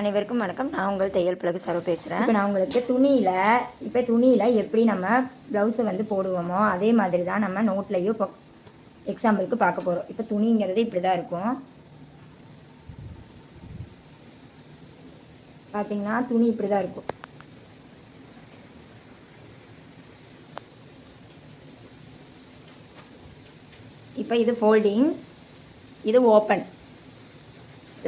அனைவருக்கும் வணக்கம். நான் உங்கள் தையல் பிறகு சரோ பேசுகிறேன் இப்போ நான் உங்களுக்கு துணியில் இப்போ துணியில் எப்படி நம்ம ப்ளவுஸை வந்து போடுவோமோ அதே மாதிரி தான் நம்ம நோட்லேயும் இப்போ எக்ஸாம்பிளுக்கு பார்க்க போகிறோம் இப்போ துணிங்கிறது இப்படி தான் இருக்கும். பார்த்தீங்கன்னா துணி இப்படி தான் இருக்கும். இப்போ இது ஃபோல்டிங் இது ஓப்பன்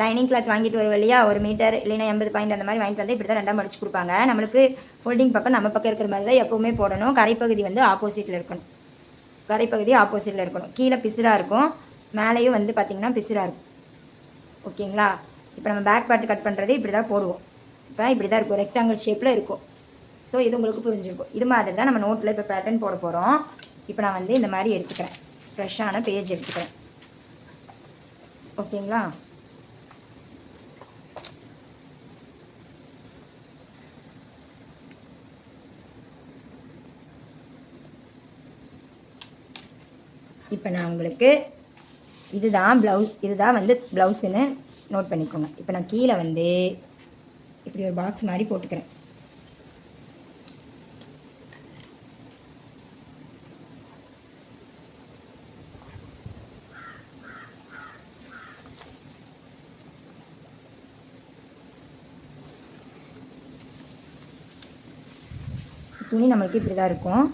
லைனிங் கிளாத் வாங்கிட்டு வரும் இல்லையா ஒரு மீட்டர் இல்லைன்னா எண்பது பாயிண்ட் அந்த மாதிரி வாங்கிட்டு வந்து இப்படி தான் ரெண்டாக மடிச்சு கொடுப்பாங்க. நம்மளுக்கு ஃபோல்டிங் பக்கம் நம்ம பக்கம் இருக்கிற மாதிரி தான் எப்போவுமே போடணும். கரைப்பகுதி வந்து ஆப்போசிட்டில் இருக்கணும். கரைப்பகுதி ஆப்போசிட்டில் இருக்கணும். கீழே பிசுராக இருக்கும். மேலேயும் வந்து பார்த்திங்கன்னா பிசுராக இருக்கும். ஓகேங்களா? இப்போ நம்ம பேக் பார்ட் கட் பண்ணுறது இப்படி தான் போடுவோம். இப்போ இப்படி தான் இருக்கும் ரெக்டாங்கிள் ஷேப்பில் இருக்கும். ஸோ இது உங்களுக்கு புரிஞ்சிருக்கும். இது மாதிரி தான் நம்ம நோட்டில் இப்போ பேட்டர்ன் போட போகிறோம் இப்போ நான் வந்து இந்த மாதிரி எடுத்துக்கிறேன். ஃப்ரெஷ்ஷான பேஜ் எடுத்துக்கிறேன். ஓகேங்களா? இப்போ நான் உங்களுக்கு இதுதான் ப்ளவுஸ் இதுதான் வந்து ப்ளவுஸுன்னு நோட் பண்ணிக்கோங்க. இப்போ நான் கீழே வந்து இப்படி ஒரு பாக்ஸ் மாதிரி போட்டுக்கிறேன். துணி நம்மளுக்கு இப்படி தான் இருக்கும்.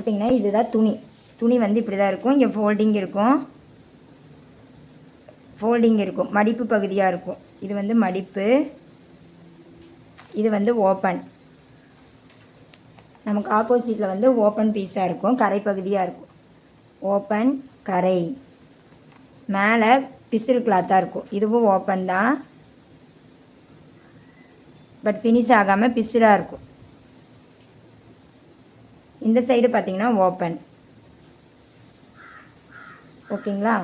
பார்த்தீங்கன்னா இதுதான் துணி. துணி வந்து இப்படி தான் இருக்கும். இங்கே ஃபோல்டிங் இருக்கும். ஃபோல்டிங் இருக்கும். மடிப்பு பகுதியாக இருக்கும். இது வந்து மடிப்பு. இது வந்து ஓப்பன் நமக்கு ஆப்போசிட்டில் வந்து ஓப்பன் பீஸாக இருக்கும். கரை பகுதியாக இருக்கும். ஓப்பன் கரை. மேலே பிசிறு கிளாத்தாக இருக்கும். இதுவும் ஓப்பன் தான். பட் ஃபினிஷ் ஆகாமல் பிசிலாக இருக்கும். இந்த சைடு பார்த்தீங்கன்னா ஓப்பன் ஓகேங்களா?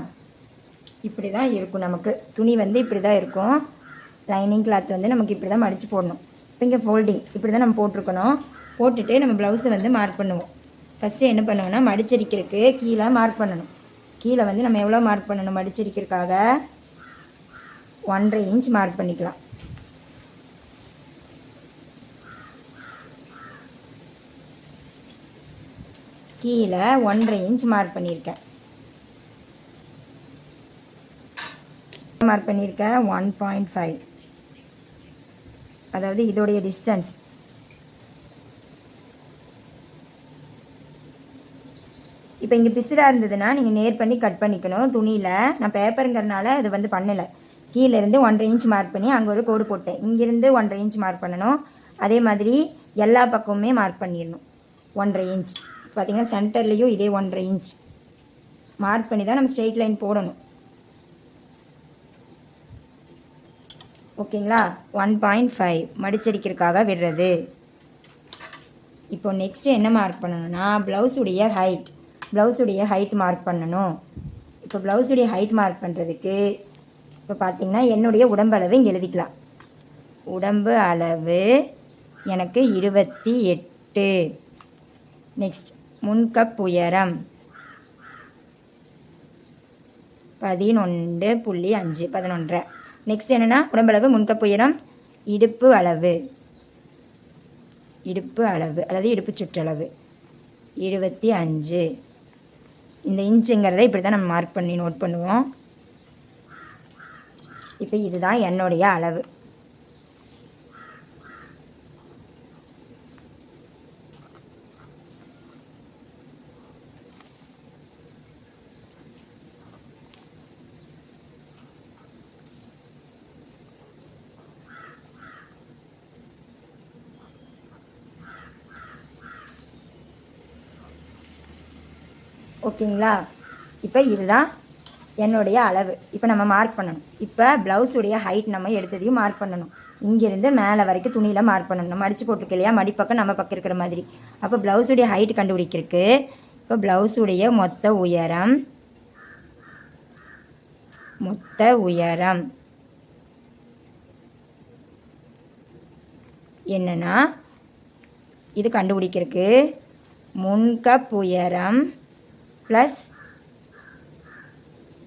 இப்படி தான் இருக்கும் நமக்கு. துணி வந்து இப்படி தான் இருக்கும். லைனிங் கிளாத் வந்து நமக்கு இப்படி தான் மடித்து போடணும். இப்போ இங்கே ஃபோல்டிங் இப்படி தான் நம்ம போட்டிருக்கணும். போட்டுட்டு நம்ம ப்ளவுஸை வந்து மார்க் பண்ணுவோம். ஃபஸ்ட்டு என்ன பண்ணுவோம்னா மடிச்சடிக்கிறதுக்கு கீழே மார்க் பண்ணணும். கீழே வந்து நம்ம எவ்வளோ மார்க் பண்ணணும் மடிச்சடிக்கிறதுக்காக? ஒன்றரை இன்ச் மார்க் பண்ணிக்கலாம். கீழே ஒன்றரை இன்ச் மார்க் பண்ணியிருக்கேன். மார்க் பண்ணியிருக்கேன் ஒன் பாயிண்ட் ஃபைவ் அதாவது இதோடைய டிஸ்டன்ஸ் இப்போ இங்கே பிசுடாக இருந்ததுன்னா நீங்கள் நேர் பண்ணி கட் பண்ணிக்கணும். துணியில் நான் பேப்பருங்கிறனால அது வந்து பண்ணலை. கீழேருந்து ஒன்றரை இன்ச் மார்க் பண்ணி அங்கே ஒரு கோடு போட்டேன். இங்கேருந்து ஒன்றரை இன்ச் மார்க் பண்ணணும். அதே மாதிரி எல்லா பக்கமுமே மார்க் பண்ணிடணும். ஒன்றரை இன்ச் பார்த்தீங்கன்னா சென்டர்லேயும் இதே ஒன்றரை இன்ச் மார்க் பண்ணி தான் நம்ம ஸ்ட்ரெயிட் லைன் போடணும். ஓகேங்களா? ஒன் பாயிண்ட் ஃபைவ் மடிச்சடிக்கிறதுக்காக விடுறது. இப்போ நெக்ஸ்ட்டு என்ன மார்க் பண்ணணும்னா ப்ளவுஸுடைய ஹைட் ப்ளவுஸுடைய ஹைட் மார்க் பண்ணணும். இப்போ ப்ளவுஸுடைய ஹைட் மார்க் பண்ணுறதுக்கு இப்போ பார்த்தீங்கன்னா என்னுடைய உடம்பளவு இங்கே எழுதிக்கலாம். உடம்பு அளவு எனக்கு இருபத்தி எட்டு. நெக்ஸ்ட் முன்கப் உயரம் பதினொன்று புள்ளி அஞ்சு பதினொன்றரை. நெக்ஸ்ட் என்னென்னா உடம்பளவு முன்கப் உயரம் இடுப்பு அளவு. இடுப்பு அளவு அதாவது இடுப்பு சுற்றளவு. இருபத்தி அஞ்சு. இந்த இன்ச்சுங்கிறத இப்படி தான் நம்ம மார்க் பண்ணி நோட் பண்ணுவோம். இப்போ இதுதான் என்னுடைய அளவு. ஓகேங்களா? இப்போ இதுதான் என்னுடைய அளவு. இப்போ நம்ம மார்க் பண்ணணும். இப்போ ப்ளவுஸுடைய ஹைட் நம்ம எடுத்ததையும் மார்க் பண்ணணும். இங்கேருந்து மேலே வரைக்கும் துணியில் மார்க் பண்ணணும். நம்ம அடித்து போட்டிருக்க இல்லையா? மடிப்பக்கம் நம்ம பக்கம் இருக்கிற மாதிரி. அப்போ ப்ளவுஸுடைய ஹைட் கண்டுபிடிக்கிறதுக்கு இப்போ ப்ளவுஸுடைய மொத்த உயரம் மொத்த உயரம் என்னன்னா இது கண்டுபிடிக்கிறதுக்கு முன்கப் உயரம் ப்ளஸ்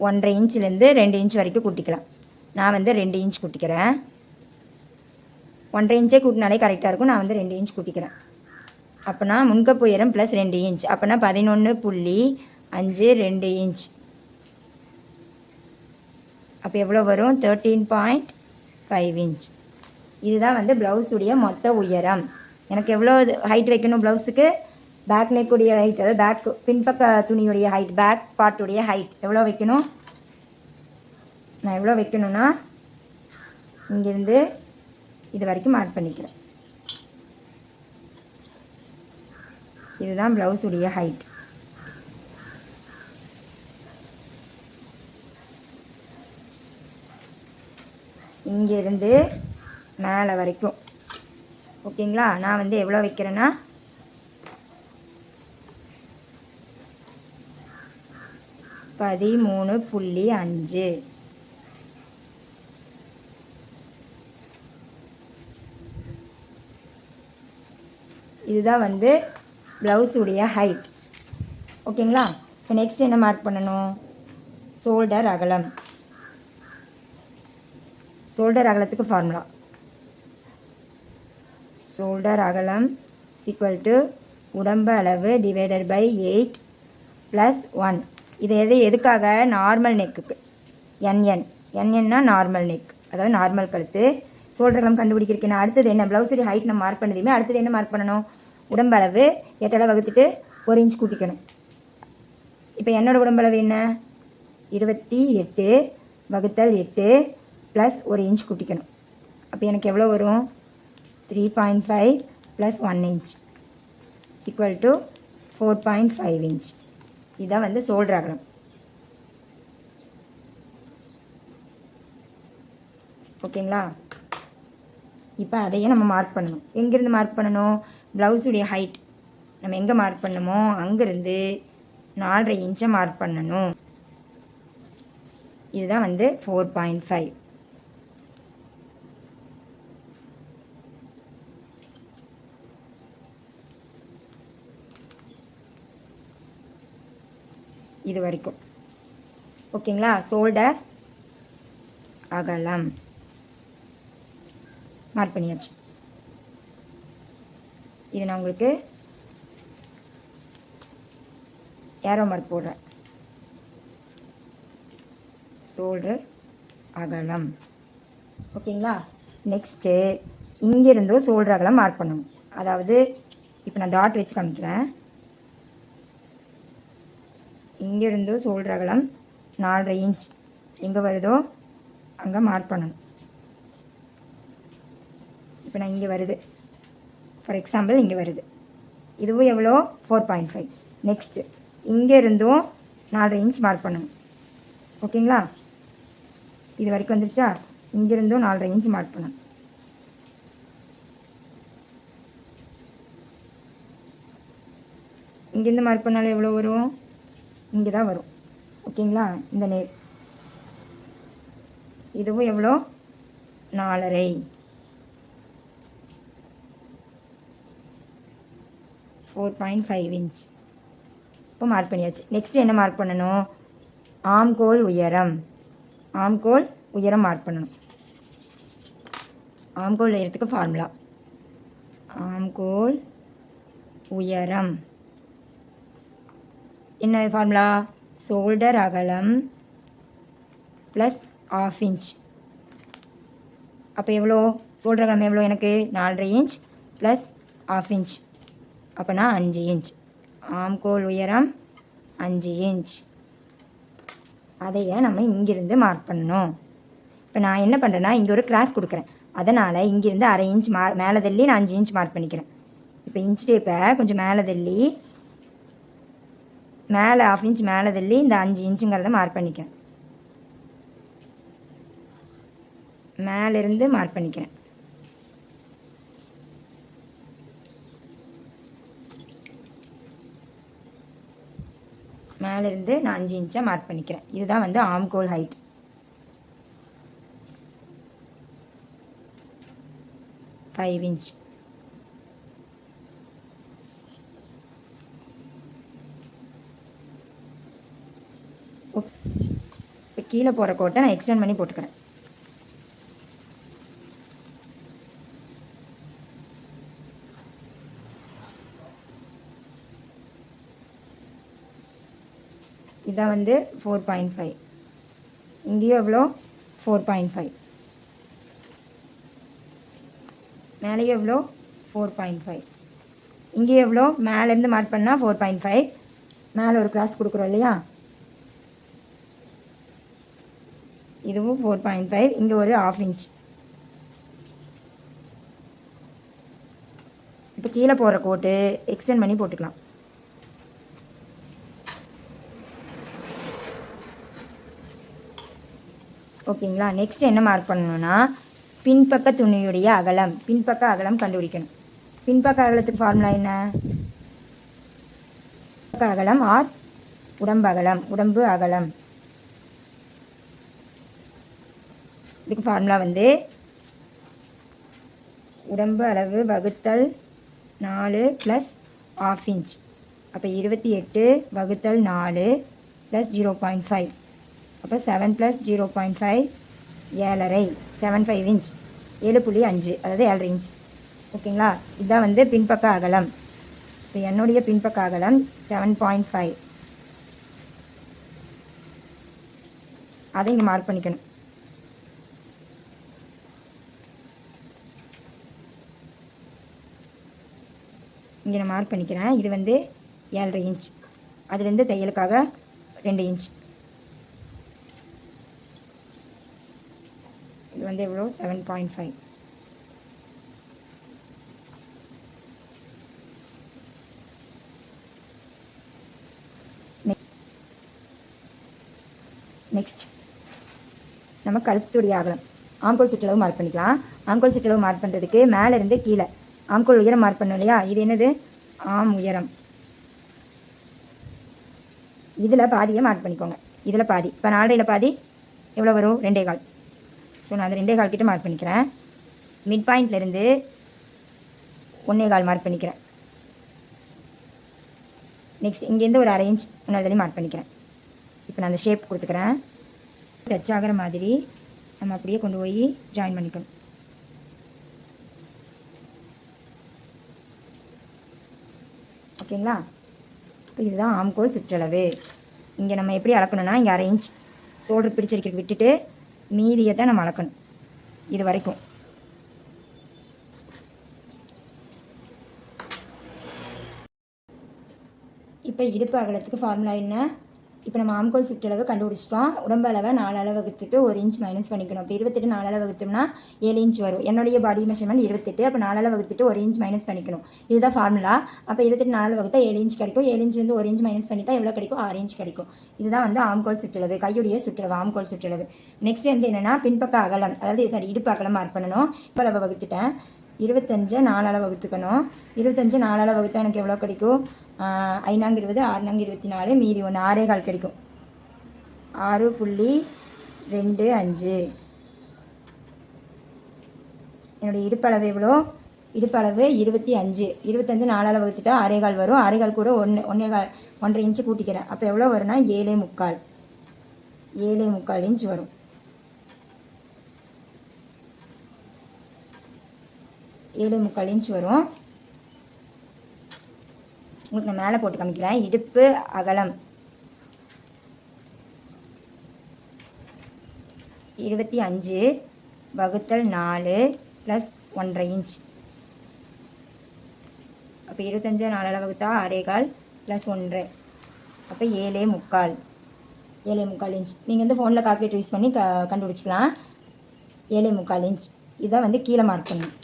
ஒன்றரை இன்ச்லேருந்து ரெண்டு இன்ச் வரைக்கும் கூட்டிக்கலாம். நான் வந்து ரெண்டு இன்ச் கூட்டிக்கிறேன். ஒன்றரை இன்ச்சே கூட்டினாலே கரெக்டாக இருக்கும். நான் வந்து ரெண்டு இன்ச் கூட்டிக்கிறேன். அப்போனா முன்கப்பு உயரம் ப்ளஸ் ரெண்டு இன்ச் அப்போனா பதினொன்று புள்ளி அஞ்சு ரெண்டு இன்ச் அப்போ எவ்வளோ வரும்? தேர்ட்டீன் பாயிண்ட் ஃபைவ் இன்ச் இதுதான் வந்து ப்ளவுஸுடைய மொத்த உயரம். எனக்கு எவ்வளோ ஹைட் வைக்கணும் ப்ளவுஸுக்கு பேக் நெக்குடைய ஹைட் அதாவது பேக் பின்பக்க துணியுடைய ஹைட் பேக் பார்ட்டுடைய ஹைட் எவ்வளோ வைக்கணும்? நான் எவ்வளோ வைக்கணும்னா இங்கேருந்து இது வரைக்கும் மார்க் பண்ணிக்கிறேன். இதுதான் ப்ளவுஸுடைய ஹைட் இங்கேருந்து மேலே வரைக்கும். ஓகேங்களா நான் வந்து எவ்வளோ வைக்கிறேன்னா பதிமூணு புள்ளி அஞ்சு. இதுதான் வந்து ப்ளவுஸுடைய ஹைட் ஓகேங்களா இப்போ நெக்ஸ்ட் என்ன மார்க் பண்ணணும்? ஷோல்டர் அகலம். ஷோல்டர் அகலத்துக்கு ஃபார்முலா ஷோல்டர் அகலம் சீக்வல் டு உடம்பு அளவு divided by eight plus one இது எது எதுக்காக? நார்மல் நெக்குக்கு என்என் என்என்னா நார்மல் நெக் அதாவது நார்மல் கழுத்து. ஷோல்டர் கண்டுபிடிக்கிறேன் அடுத்தது என்ன? ப்ளவுஸுடைய ஹைட் நம்ம மார்க் பண்ணதுமே அடுத்தது என்ன மார்க் பண்ணணும்? உடம்பளவு. எட்டளவு வகுத்துட்டு ஒரு இன்ச் கூட்டிக்கணும். இப்போ என்னோடய உடம்பளவு என்ன? இருபத்தி எட்டு வகுத்தல் எட்டு ப்ளஸ் ஒரு இன்ச் கூட்டிக்கணும். அப்போ எனக்கு எவ்வளோ வரும்? Three point five plus one inch equal to four point five inch இதுதான் வந்து சோல்டர் அகலம் ஓகேங்களா? இப்போ அதையே நம்ம மார்க் பண்ணணும். எங்கேருந்து மார்க் பண்ணணும்? ப்ளவுஸுடைய ஹைட் நம்ம எங்கே மார்க் பண்ணணுமோ அங்கேருந்து நாலரை இன்ச்சை மார்க் பண்ணணும். இதுதான் வந்து ஃபோர் பாயிண்ட் ஃபைவ் இது வரைக்கும் ஓகேங்களா? ஷோல்டர் அகலம். மார்க் பண்ணியாச்சு. இது நான் உங்களுக்கு ஏரோ மார்க் போடுறேன். ஷோல்டர் அகலம். ஓகேங்களா? நெக்ஸ்ட்டு இங்கேருந்தும் ஷோல்டர் அகலம் மார்க் பண்ணணும். அதாவது இப்போ நான் டாட் வச்சு காமிக்கிறேன். இங்கேருந்தும் சோல்டர் அகலம் நாலரை இன்ச். எங்கே வருதோ? அங்கே மார்க் பண்ணணும். இப்போ நான் இங்கே வருது. ஃபார் எக்ஸாம்பிள் இங்கே வருது. இதுவும் எவ்வளோ? ஃபோர் பாயிண்ட் ஃபைவ் நெக்ஸ்ட்டு இங்கே இருந்தும் நாலரை இன்ச் மார்க் பண்ணணும். ஓகேங்களா? இது வரைக்கும் வந்துருச்சா? இங்கேருந்தும் நாலரை இன்ச் மார்க் பண்ணணும். இங்கேருந்து மார்க் பண்ணாலும் எவ்வளோ வரும்? இங்கே தான் வரும். ஓகேங்களா? இந்த நேர் இதுவும் எவ்வளோ? நாலரை. ஃபோர் பாயிண்ட் ஃபைவ் இன்ச் இப்போ மார்க் பண்ணியாச்சு. நெக்ஸ்ட் என்ன மார்க் பண்ணணும்? ஆம்கோல் உயரம். ஆம்கோல் உயரம் மார்க் பண்ணணும். ஆம்கோல் உயரத்துக்கு ஃபார்முலா ஆம்கோல் உயரம். என்ன ஃபார்முலா ஷோல்டர் அகலம் ப்ளஸ் ஆஃப் இன்ச் அப்போ எவ்வளோ? ஷோல்டர் அகலம் எவ்வளோ எனக்கு? நாலரை இன்ச் ப்ளஸ் ஆஃப் இன்ச் அப்போனா அஞ்சு இன்ச் ஆம்கோல் உயரம் அஞ்சு இன்ச் அதையே நம்ம இங்கிருந்து மார்க் பண்ணணும். இப்போ நான் என்ன பண்ணுறேன்னா இங்கே ஒரு கிராஸ் கொடுக்குறேன். அதனால் இங்கிருந்து அரை இன்ச் மா மேலே தள்ளி நான் அஞ்சு இன்ச் மார்க் பண்ணிக்கிறேன். இப்போ இன்ச் டேப்பை கொஞ்சம் மேலே தள்ளி மேலே ஆஃப் இன்ச் மேலே தள்ளி இந்த அஞ்சு இன்ச்சுங்கிறத மார்க் பண்ணிக்கிறேன். மேலேருந்து மார்க் பண்ணிக்கிறேன். மேலேருந்து நான் அஞ்சு இன்ச்சாக மார்க் பண்ணிக்கிறேன். இதுதான் வந்து ஆம்கோல் ஹைட் ஃபைவ் இன்ச் கீழே போகிற கோட்டை நான் எக்ஸ்டெண்ட் பண்ணி போட்டுக்கிறேன். இதான் வந்து ஃபோர் பாயிண்ட் ஃபைவ் இங்கேயும் எவ்வளோ? ஃபோர் பாயிண்ட் ஃபைவ் மேலேயும் எவ்வளோ? ஃபோர் பாயிண்ட் ஃபைவ் இங்கேயும் எவ்வளோ? மேலேருந்து மார்க் பண்ணால் ஃபோர் பாயிண்ட் ஃபைவ் மேலே ஒரு கிளாஸ் கொடுக்குறோம் இல்லையா? இதுவும் ஃபோர் பாயிண்ட் ஃபைவ் இங்கே ஒரு ஆஃப் இன்ச் இப்போ கீழே போடுற கோட்டு எக்ஸ்டெண்ட் பண்ணி போட்டுக்கலாம். ஓகேங்களா? நெக்ஸ்ட் என்ன மார்க் பண்ணணும்னா பின்பக்க துணியுடைய அகலம். பின்பக்க அகலம் கண்டுபிடிக்கணும். பின்பக்க அகலத்துக்கு ஃபார்முலா என்ன? அகலம் ஆர் உடம்பு அகலம். உடம்பு அகலம். இதுக்கு ஃபார்முலா வந்து உடம்பு அளவு வகுத்தல் நாலு ப்ளஸ் ஆஃப் இன்ச் அப்போ இருபத்தி எட்டு வகுத்தல் நாலு ப்ளஸ் ஜீரோ பாயிண்ட் ஃபைவ் அப்போ seven plus zero point five ஏழரை. செவன் ஃபைவ் இன்ச் ஏழு புள்ளி அஞ்சு அதாவது ஏழரை இன்ச் ஓகேங்களா? இதுதான் வந்து பின்பக்க அகலம். இப்போ என்னுடைய பின்பக்க அகலம் செவன் பாயிண்ட் ஃபைவ் அதை இங்கே மார்க் பண்ணிக்கணும். இங்கே நான் மார்க் பண்ணிக்கிறேன். இது வந்து ஏழரை இன்ச் அதுலேருந்து தையலுக்காக ரெண்டு இன்ச் இது வந்து எவ்வளோ? செவன் பாயிண்ட் ஃபைவ் நெக்ஸ்ட் நம்ம கழுத்துடைய அகலம் ஆங்கோல் சுற்றளவு மார்க் பண்ணிக்கலாம். ஆங்கோல் சுற்றளவு மார்க் பண்ணுறதுக்கு மேலேருந்து கீழே. ஆம்கோல் உயரம் மார்க் பண்ணும் இல்லையா? இது என்னது? ஆம் உயரம். இதில் பாதியை மார்க் பண்ணிக்கோங்க. இதில் பாதி. இப்போ நாலரையில் பாதி எவ்வளோ வரும்? ரெண்டே கால். ஸோ நான் அந்த ரெண்டே கால் கிட்டே மார்க் பண்ணிக்கிறேன். மிட் பாயிண்ட்லேருந்து ஒன்றே கால் மார்க் பண்ணிக்கிறேன். நெக்ஸ்ட் இங்கேருந்து ஒரு அரேஞ்ச் இன்னொரு மார்க் பண்ணிக்கிறேன். இப்போ நான் அந்த ஷேப் கொடுத்துக்கிறேன். டச் ஆகிற மாதிரி நம்ம அப்படியே கொண்டு போய் ஜாயின் பண்ணிக்கணும். ஓகேங்களா? இப்போ இதுதான் ஆம்கோல் சுற்றளவு. இங்கே நம்ம எப்படி அளக்கணும்னா இங்கே அரை இன்ச் ஷோல்டர் பிடிச்சிருக்க விட்டுட்டு மீதியை தான் நம்ம அளக்கணும். இது வரைக்கும். இப்போ இடுப்பு அகலத்துக்கு ஃபார்முலா என்ன? இப்போ நம்ம ஆம்கோல் சுற்றளவு கண்டுபிடிச்சிட்டோம். உடம்பு அளவை நாலு அளவு வகுத்துட்டு ஒரு இன்ச் மைனஸ் பண்ணிக்கணும். இப்போ இருபத்தெட்டு நாலு அளவு வகுத்தோம்னா ஏழு இன்ச் வரும். என்னுடைய பாடி மெஷர்மெண்ட் இருபத்தெட்டு. அப்போ நாலு அளவு வகுத்துட்டு ஒரு இன்ச் மைனஸ் பண்ணிக்கணும். இதுதான் ஃபார்முலா அப்போ இருபத்தெட்டு நாலு வகுத்தா ஏழு இன்ச் கிடைக்கும். ஏழு இன்ச் வந்து ஒரு இன்ச் மைனஸ் பண்ணிட்டா எவ்வளோ கிடைக்கும்? ஆறு இன்ச் கிடைக்கும். இதுதான் வந்து ஆம்கோல் சுற்றளவு கையுடைய சுற்றளவு ஆம்கோல் சுற்றளவு நெக்ஸ்ட் வந்து என்னென்னா பின்பக்க அகலம். அதாவது சாரி இடுப்பு அகலம் மார்க் பண்ணணும். இப்போ அளவு வகுத்துட்டேன். இருபத்தஞ்சை நாலால் வகுத்துக்கணும். இருபத்தஞ்சு நாலால் வகுத்தா எனக்கு எவ்வளோ கிடைக்கும்? ஆஹ் ஐநாங்க இருபது ஆறுநாங்க இருபத்தி நாலு மீதி ஒன்று ஆறே கால் கிடைக்கும். ஆறு புள்ளி ரெண்டு அஞ்சு. என்னுடைய இடுப்பளவு எவ்வளோ? இடுப்பளவு இருபத்தி அஞ்சு. இருபத்தஞ்சு நாலால் வகுத்துட்டா ஆறே கால் வரும். ஆறே கால் கூட ஒன்று ஒன்றே கால் ஒன்றரை இன்ச்சு கூட்டிக்கிறேன். அப்போ எவ்வளோ வரும்னா ஏழே முக்கால். ஏழே முக்கால் இன்ச் வரும். ஏழு முக்கால் இன்ச் வரும். உங்களுக்கு நான் மேலே போட்டு காமிக்கிறேன். இடுப்பு அகலம். இருபத்தி அஞ்சு வகுத்தல் நாலு ப்ளஸ் ஒன்றரை இன்ச் அப்போ இருபத்தஞ்சு நாலால் வகுத்தா ஆறே கால் ப்ளஸ் ஒன்றரை. அப்போ ஏழே முக்கால் ஏழே முக்கால் இன்ச் நீங்கள் வந்து ஃபோனில் கால்குலேட்டர் யூஸ் பண்ணி க கண்டுபிடிச்சிக்கலாம். ஏழே முக்கால் இன்ச் இதை வந்து கீழே மார்க் பண்ணணும்.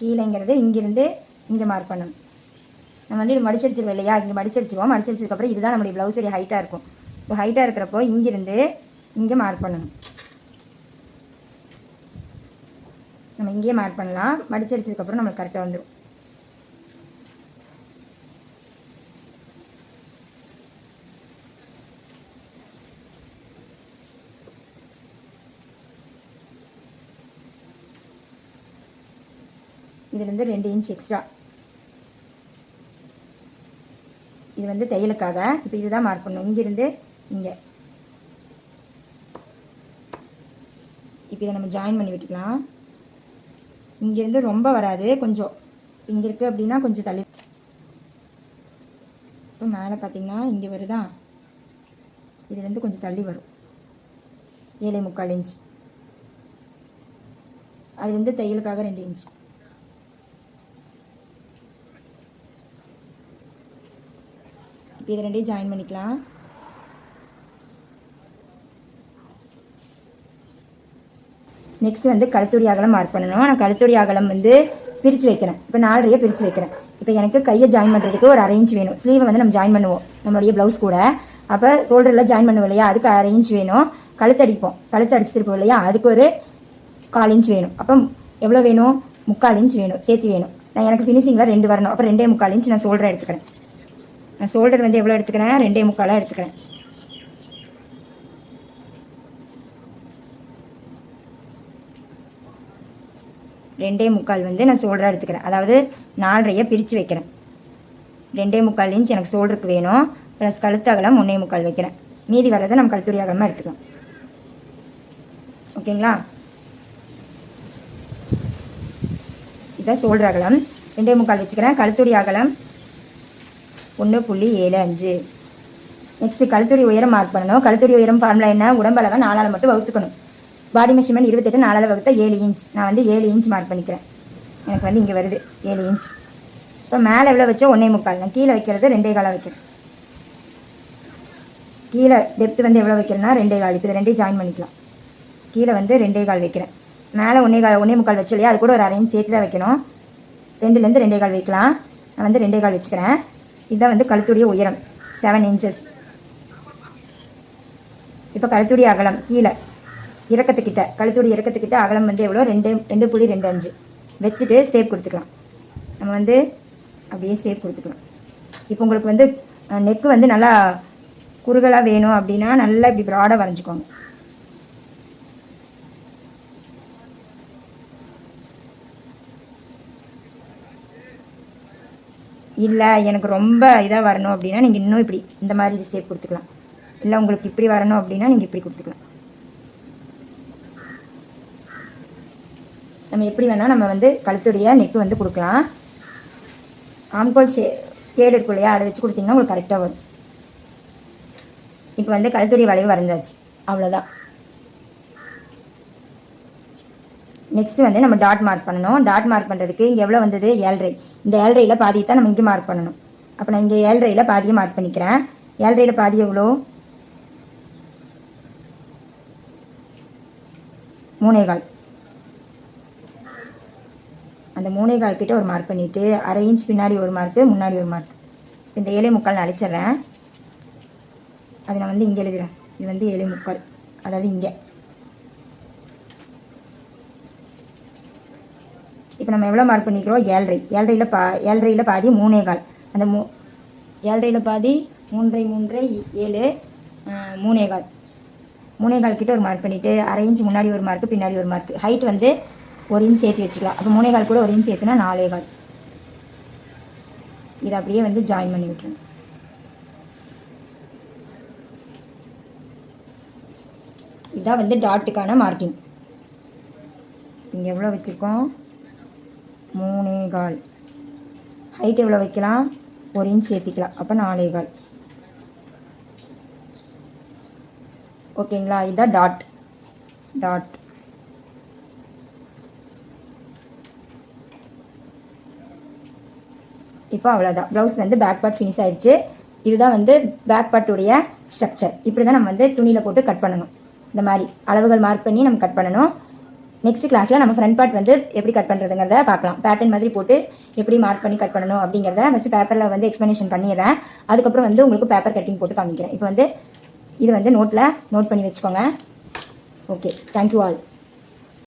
கீழேங்கிறது இங்கிருந்து இங்கே மார்க் பண்ணணும் நம்ம வந்து இது மடிச்சடிச்சிருவோம் இல்லையா? இங்கே மடிச்சடிச்சிருவோம். மடிச்சடிச்சதுக்கப்புறம் இதுதான் நம்மளுடைய ப்ளவுஸுடைய ஹைட்டாக இருக்கும். ஸோ ஹைட்டாக இருக்கிறப்போ இங்கிருந்து இங்கே மார்க் பண்ணணும். நம்ம இங்கேயே மார்க் பண்ணலாம். மடிச்சடிச்சதுக்கப்புறம் நம்மளுக்கு கரெக்டாக வந்துடும் இதுலேருந்து ரெண்டு இன்ச் எக்ஸ்ட்ரா இது வந்து தையலுக்காக. இப்போ இதுதான் மார்க் பண்ணணும். இங்கிருந்து இங்கே. இப்போ இதை நம்ம ஜாயின் பண்ணி விட்டுக்கலாம். இங்கேருந்து ரொம்ப வராது. கொஞ்சம். இங்கே இருக்குது அப்படின்னா கொஞ்சம் தள்ளி. இப்போ மேலே பார்த்தீங்கன்னா இங்கே வருதா? இதுலேருந்து கொஞ்சம் தள்ளி வரும். ஏழை முக்கால் இன்ச் அது வந்து தையலுக்காக ரெண்டு இன்ச் இப்போ இது ரெண்டையும் ஜாயின் பண்ணிக்கலாம். நெக்ஸ்ட் வந்து கழுத்துடி அகலம் மார்க் பண்ணணும். நான் கழுத்துடி அகலம் வந்து பிரித்து வைக்கிறேன் இப்போ நாலரையை பிரித்து வைக்கிறேன். இப்போ எனக்கு கையை ஜாயின் பண்ணுறதுக்கு ஒரு அரேஞ்ச் வேணும். ஸ்லீவை வந்து நம்ம ஜாயின் பண்ணுவோம். நம்மளுடைய ப்ளவுஸ் கூட. அப்போ ஷோல்டரில் ஜாயின் பண்ணுவோம் இல்லையா? அதுக்கு அரேஞ்ச் வேணும். கழுத்து அடிப்போம் கழுத்து அடிச்சுட்டு இல்லையா? அதுக்கு ஒரு கால் இன்ச் வேணும். அப்போ எவ்வளோ வேணும்? முக்கால் இன்ச் வேணும். சேர்த்து வேணும். நான் எனக்கு ஃபினிஷிங்கில் ரெண்டு வரணும். அப்போ ரெண்டே முக்கால் இன்ச் நான் ஷோல்டர் எடுத்துக்கிறேன். நான் ஷோல்டர் வந்து எவ்வளோ எடுத்துக்கிறேன்? ரெண்டே முக்காலாக எடுத்துக்கிறேன். ரெண்டே முக்கால் வந்து நான் ஷோல்டராக எடுத்துக்கிறேன். அதாவது நாலரையை பிரித்து வைக்கிறேன். ரெண்டே முக்கால் இன்ச் எனக்கு ஷோல்டருக்கு வேணும். ப்ளஸ் கழுத்து அகலம் ஒன்றே முக்கால் வைக்கிறேன். மீதி வர்றதை நம்ம கழுத்துடி அகலமாக எடுத்துக்கலாம். ஓகேங்களா? இதான் ஷோல்டர் அகலம். ரெண்டே முக்கால் வச்சுக்கிறேன். கழுத்துடி அகலம் ஒன்று புள்ளி ஏழு அஞ்சு. நெக்ஸ்ட்டு கழுத்துடி உயரம் மார்க் பண்ணணும். கழுத்துடி உயரம் ஃபார்முலா என்ன? உடம்பளவை நாலால் மட்டும் வகுத்துக்கணும். பாடி மெஷர்மெண்ட் இருபத்தெட்டு நாலால் வகுத்தா ஏழு இன்ச் நான் வந்து ஏழு இன்ச் மார்க் பண்ணிக்கிறேன். எனக்கு வந்து இங்கே வருது ஏழு இன்ச் இப்போ மேலே எவ்வளோ வச்சோம்? ஒன்றே முக்கால். நான் கீழே வைக்கிறது ரெண்டே காலாக வைக்கிறேன். கீழே டெப்த் வந்து எவ்வளோ வைக்கிறேன்னா ரெண்டே கால். இப்போ ரெண்டே ரெண்டையும் ஜாயின் பண்ணிக்கலாம். கீழே வந்து ரெண்டே கால் வைக்கிறேன். மேலே ஒன்றே கால் ஒன்றே முக்கால் வச்சு இல்லையா? அது கூட ஒரு அரை இன்ச் சேர்த்து தான் வைக்கணும் ரெண்டுலேருந்து ரெண்டே கால் வைக்கலாம். நான் வந்து ரெண்டே கால் வச்சுக்கிறேன். இதுதான் வந்து கழுத்துடைய உயரம். செவன் இன்ச்சஸ் இப்போ கழுத்துடைய அகலம் கீழே. இறக்கத்துக்கிட்ட கழுத்துடைய இறக்கத்துக்கிட்ட அகலம் வந்து எவ்வளோ ரெண்டு ரெண்டு புள்ளி ரெண்டு அஞ்சு. வச்சுட்டு சேப் கொடுத்துக்கலாம். நம்ம வந்து அப்படியே சேப் கொடுத்துக்கலாம். இப்போ உங்களுக்கு வந்து நெக்கு வந்து நல்லா குறுகலாக வேணும் அப்படின்னா நல்லா இப்படி ப்ராடாக வரைஞ்சிக்கோங்க. இல்லை எனக்கு ரொம்ப இதாக வரணும் அப்படின்னா நீங்கள் இன்னும் இப்படி இந்த மாதிரி ஷேப் கொடுத்துக்கலாம். இல்லை உங்களுக்கு இப்படி வரணும் அப்படின்னா நீங்கள் இப்படி கொடுத்துக்கலாம். நம்ம எப்படி வேணால் நம்ம வந்து கழுத்துடைய நெக்கு வந்து கொடுக்கலாம். ஆம்கோல் ஷே ஸ்கேல் இருக்கும் இல்லையா அதை வச்சு கொடுத்தீங்கன்னா உங்களுக்கு கரெக்டாக வரும். இப்போ வந்து கழுத்துடைய வளைவு வரைஞ்சாச்சு. அவ்வளோதான் நெக்ஸ்ட் வந்து நம்ம டாட் மார்க் பண்ணணும். டாட் மார்க் பண்ணுறதுக்கு இங்கே எவ்வளோ வந்தது? ஏழ்ரை. இந்த ஏழ்ரையில் பாதியை தான் நம்ம இங்கே மார்க் பண்ணணும். அப்போ நான் இங்கே ஏழ்ரையில் பாதியை மார்க் பண்ணிக்கிறேன். ஏழ்ரையில் பாதி எவ்வளோ? மூணேகால். அந்த மூணே கால் கிட்ட ஒரு மார்க் பண்ணிவிட்டு அரை இன்ச் பின்னாடி ஒரு மார்க்கு முன்னாடி ஒரு மார்க் இந்த ஏழை முக்கால் நான் அழிச்சிட்றேன். அதை நான் வந்து இங்கே எழுதுறேன். இது வந்து ஏழை முக்கால். அதாவது இங்கே. இப்போ நம்ம எவ்வளோ மார்க் பண்ணிக்கிறோம்? ஏழ்ரை. ஏழ்ரையில் பா ஏழ்ரையில் பாதி மூணே கால். அந்த மூ ஏழ்ரையில் பாதி மூன்றை மூன்றை ஏழு மூணே கால். மூணே கால் கிட்ட ஒரு மார்க் பண்ணிவிட்டு அரை இன்ச் முன்னாடி ஒரு மார்க்கு பின்னாடி ஒரு மார்க் ஹைட் வந்து ஒரு இன்ச் சேர்த்து வச்சுக்கலாம். அப்போ மூணே கால் கூட ஒரு இன்ச் சேர்த்துனா நாலே கால். இதை அப்படியே வந்து ஜாயின் பண்ணி விட்டுருங்க. இதான் வந்து டாட்டுக்கான மார்க்கிங் இங்கே எவ்வளோ வச்சுருக்கோம்? மூணே கால் ஹைட் எவ்வளோ வைக்கலாம்? ஒரு இன்ச் சேர்த்திக்கலாம். அப்போ நாலே கால் ஓகேங்களா இதுதான் டாட் டாட் இப்போ அவ்வளோதான் ப்ளவுஸ் வந்து பேக் பார்ட் ஃபினிஷ் ஆயிடுச்சு. இதுதான் வந்து பேக் பார்ட்டுடைய ஸ்ட்ரக்சர் இப்படி தான் நம்ம வந்து துணியில் போட்டு கட் பண்ணணும். இந்த மாதிரி அளவுகள் மார்க் பண்ணி நம்ம கட் பண்ணணும். நெக்ஸ்ட் கிளாஸில் நம்ம ஃப்ரண்ட் பார்ட் வந்து எப்படி கட் பண்ணுறதுங்கிறத பார்க்கலாம். பேட்டர்ன் மாதிரி போட்டு எப்படி மார்க் பண்ணி கட் பண்ணணும் அப்படிங்கிறத ஃபஸ்ட்டு பேப்பரில் வந்து எக்ஸ்ப்ளனேஷன் பண்ணிடுறேன். அதுக்கப்புறம் வந்து உங்களுக்கு பேப்பர் கட்டிங் போட்டு காமிக்கிறேன். இப்போ வந்து இது வந்து நோட்டில் நோட் பண்ணி வச்சுக்கோங்க. Okay thank you all